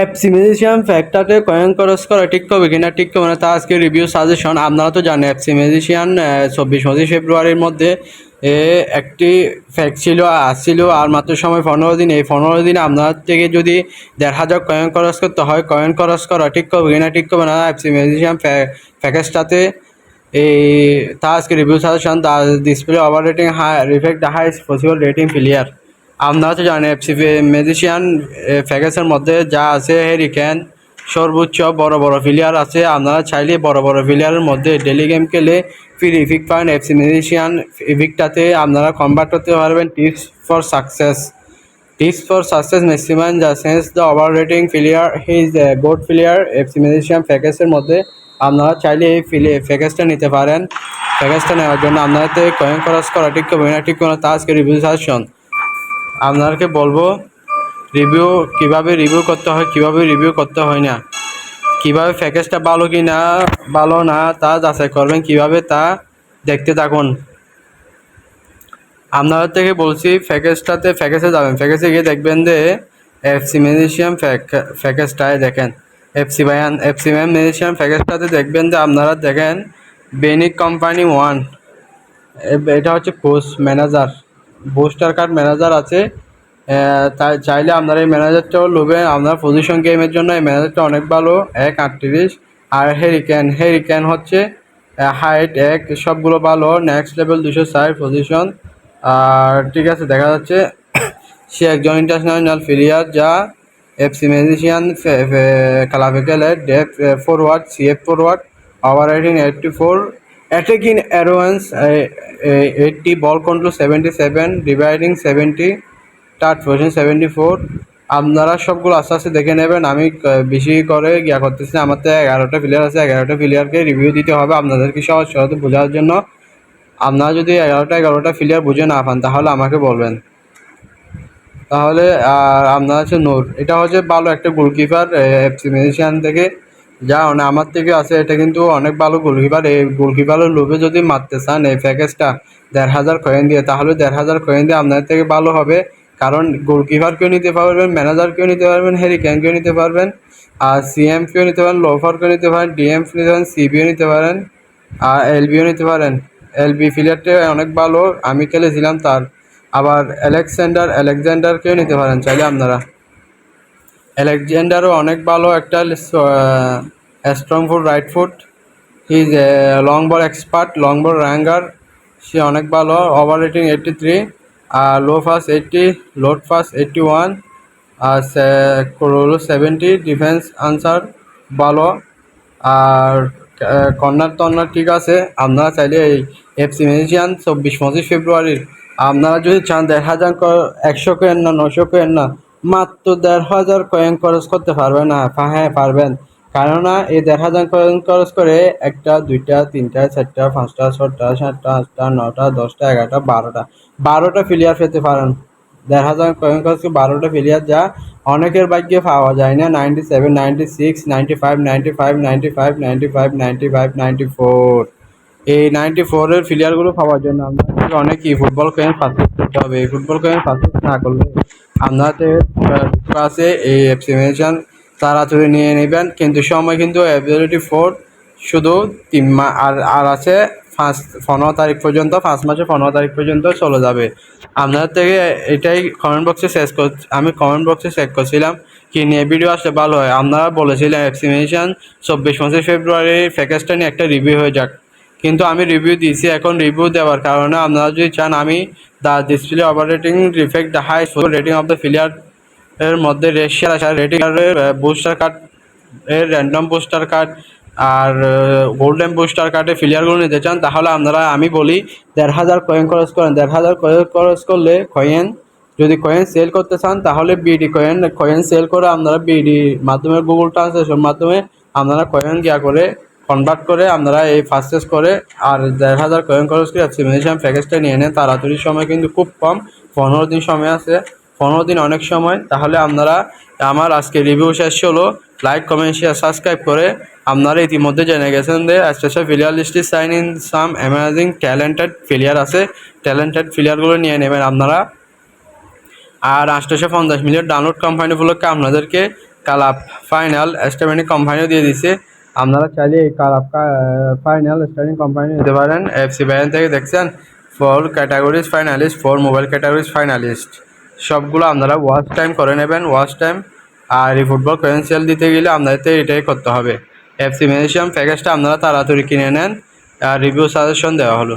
FC magician ফ্যাক্টরতে coin খরচ করা ঠিক হবে কিনা ঠিক হবে না তা আজকে রিভিউ সাজেশন আপনারা তো জানেন এফসি ম্যাজিশিয়ান চব্বিশ পঁচিশ ফেব্রুয়ারির মধ্যে, এ, একটি ফ্যাক্ট ছিল আসছিল আর মাত্র সময় পনেরো দিন। এই পনেরো দিনে আপনার থেকে যদি দেড় হাজার কয়েন খরচ করতে হয় কয়েন খরচ করা ঠিক হবে কিনা ঠিক হবে না এফসি ম্যাজিশিয়ান প্যাকেজটাতে এই তা আজকে review suggestion display over rating high reflect the highest possible rating player আপনারা তো জানেন এফসি ম্যাজিশিয়ান প্যাকেজের মধ্যে যা আছে হেরিকেন সর্বোচ্চ বড় বড় প্লেয়ার আছে। আপনারা চাইলে বড় বড় প্লেয়ারের মধ্যে ডেলি গেম খেলে ফ্রি ইফিক পান। এফসি ম্যাজিশিয়ান ইফিকটাতে আপনারা কনভার্ট করতে পারবেন। Tips for success tips for success maximum যা sense the over rating player his good player FC magician প্যাকেজের মধ্যে আপনারা চাইলে এই প্যাকেজটা নিতে পারেন। প্যাকেজটা নেওয়ার জন্য আপনাদের কয়েন খরচ করা, ঠিক হবে না ঠিক করে, তা আজকে রিভিউ সাজেশন আপনাদেরকে বলব রিভিউ কীভাবে রিভিউ করতে হয়, কীভাবে রিভিউ করতে হয় না। কীভাবে প্যাকেজটা ভালো কি না, ভালো না, তা যাচাই করবেন, কীভাবে তা দেখতে থাকুন। আপনাদের থেকে বলছি প্যাকেজটাতে প্যাকেজে যাবেন। প্যাকেজে গিয়ে দেখবেন যে এফসি ম্যাজিশিয়াম প্যাকেজটায় দেখেন। FC Bayern FC ma'am magician প্যাকেজটাতে দেখবেন যে, আপনারা দেখেন বেনিক কোম্পানি ওয়ান এটা হচ্ছে post manager booster card manager আছে। তাই চাইলে আপনারা এই ম্যানেজারটাও নেবেন। আপনার পজিশন গেমের জন্য এই ম্যানেজারটা অনেক ভালো। এক, আটত্রিশ। আর হেরিকেন হেরিকেন হচ্ছে হাইট এক, সবগুলো ভালো। নেক্সট লেভেল দুশো ষাট পজিশন আর ঠিক আছে, দেখা যাচ্ছে, সে একজন ইন্টারন্যাশনাল প্লেয়ার যা এফসি ম্যাজিশিয়ান ক্লাবে খেলে deep forward CF forward over rating eighty four attacking awareness eighty ball control seventy seven dividing seventy touch position seventy four আপনারা সবগুলো আস্তে আস্তে দেখে নেবেন। আমি বেশি করে গিয়া করতেছি আমার তো এগারোটা প্লেয়ার আছে। এগারোটা প্লেয়ারকে রিভিউ দিতে হবে। আপনাদেরকে সহজ সহজে বোঝার জন্য। আপনারা যদি এগারোটা এগারোটা প্লেয়ার বুঝে না পান, তাহলে আমাকে বলবেন। তাহলে, আর আপনার হচ্ছে নূর। এটা হচ্ছে ভালো একটা গোলকিপার এফসি ম্যাজিশিয়ান থেকে। যা মানে আমার থেকে আছে এটা কিন্তু অনেক ভালো গোলকিপার এই গোলকিপারের লোভে যদি মারতে চান এই প্যাকেজটা দেড় হাজার কয়েন দিয়ে, তাহলে দেড় হাজার কয়েন দিয়ে আপনার থেকে ভালো হবে। কারণ গোলকিপারকেও নিতে পারবেন ম্যানেজারকেও নিতে পারবেন হ্যারি ক্যানকেও নিতে পারবেন, আর সিএমকেও নিতে পারেন লোফারকেও নিতে পারেন ডিএম নিতে পারেন সিবিও নিতে পারেন, আর এলবিও নিতে পারেন। এলবি প্লেয়ারটা অনেক ভালো, আমি খেলেছিলাম তার। আবার আলেকজান্ডার আলেকজান্ডারকেও নিতে পারেন, চাইলে আপনারা। আলেকজান্ডারও অনেক ভালো একটা strong foot right foot he is long ball expert long ball ranger সে অনেক ভালো ওভার রেটিং এইটটি থ্রি আর low fast eighty load fast eighty one আর হলো সেভেন্টি ডিফেন্স আনসার ভালো, আর কর্নার টর্নার ঠিক আছে। আপনারা চাইলে এই এফসি ম্যাজিশিয়ান চব্বিশ পঁচিশ ফেব্রুয়ারির, আপনারা যদি চান দেড় হাজার একশো কয়েন না নশো কয়েন না মাত্র দেড় হাজার কয়েন খরচ করতে পারবেন না। হ্যাঁ পারবেন। কেননা এই দেড় হাজার কয়েন খরচ করে একটা, দুইটা, তিনটা, চারটা, পাঁচটা, ছটা, সাতটা, আটটা, নটা, দশটা, এগারোটা, বারোটা। বারোটা প্লেয়ার পেতে পারেন। দেড় হাজার কয়েন খরচ করে বারোটা প্লেয়ার যা অনেকের ভাগ্যে পাওয়া যায় না। Ninety seven ninety six ninety five ninety five ninety five ninety five ninety five ninety four এই নাইনটি ফোরের প্লেয়ারগুলো পাওয়ার জন্য আপনাদের অনেক ফুটবল কয়েন পারচেস করতে হবে। এই ফুটবল কয়েন পারচেস না করলে আপনাদের আছে এই অ্যাপ্লিকেশন তাড়াতাড়ি নিয়ে নেবেন। কিন্তু সময় কিন্তু অ্যাবিলিটি ফোর শুধু তিন মা, আর আর আছে পাঁচ, পনেরো তারিখ পর্যন্ত, পাঁচ মাসে পনেরো তারিখ পর্যন্ত চলে যাবে। আপনাদের থেকে এটাই কমেন্ট বক্সে শেষ কর, আমি কমেন্ট বক্সে চেক করছিলাম কি নিয়ে ভিডিও আসলে ভালো হয়। আপনারা বলেছিলেন অ্যাপ্লিকেশন চব্বিশ পঁচিশ ফেব্রুয়ারির প্যাকেজটা নিয়ে একটা রিভিউ হয়ে যাক। কিন্তু আমি রিভিউ দিয়েছি, এখন রিভিউ দেওয়ার কারণে আপনারা যদি চান, আমি the display operating reflect the high rating of the player এর মধ্যে রেশিয়াল আছে রেটিং বুস্টার কার্ড এর র্যান্ডম বুস্টার কার্ড আর গোল্ডেন বুস্টার কার্ডের প্লেয়ারগুলো নিতে চান, তাহলে আপনারা, আমি বলি, দেড় হাজার কয়েন খরচ করেন। দেড় হাজার কয়েন খরচ করলে কয়েন যদি কয়েন সেল করতে চান, তাহলে বিডি কয়েন কয়েন সেল করে আপনারা বিডি মাধ্যমে গুগল ট্রান্সলেশন মাধ্যমে আপনারা কয়েন গিয়া করে কনভার্ট করে আপনারা এই পারচেস করে আর দেড় হাজার কয়েন খরচ করে সিমিনেশন প্যাকেজটা নিয়ে নেন। তাড়াতাড়ি সময় কিন্তু খুব কম, পনেরো দিন সময় আছে। পনেরো দিন অনেক সময়। তাহলে আপনারা আমার আজকে রিভিউ শেষ হলো। লাইক কমেন্ট শেয়ার সাবস্ক্রাইব করে আপনারা ইতিমধ্যে জেনে গেছেন যে স্পেশাল প্লেয়ার লিস্টে sign in some amazing talented player আছে। ট্যালেন্টেড ফিলিয়ারগুলো নিয়ে নেবেন আপনারা। আর আটশোশো পঞ্চাশ মিলিয়ন ডাউনলোড কোম্পানি উপলক্ষে আপনাদেরকে কালাপ ফাইনাল স্টেমিনি কোম্পানিও দিয়ে দিছে। আপনারা চাইলে এই কালাপ ফাইনাল স্টার্টিং কোম্পানি নিতে পারেন এফসি ব্যান থেকে দেখছেন four categories finalist four mobile categories finalist সবগুলো আপনারা ওয়াচ টাইম করে নেবেন ওয়াচ টাইম আর এই ফুটবল ক্রেডেন্সিয়াল দিতে গেলে আপনাদের এটাই করতে হবে। এফসি ম্যাজিশিয়াম প্যাকেজটা আপনারা তাড়াতাড়ি কিনে নেন, আর রিভিউ সাজেশন দেওয়া হলো।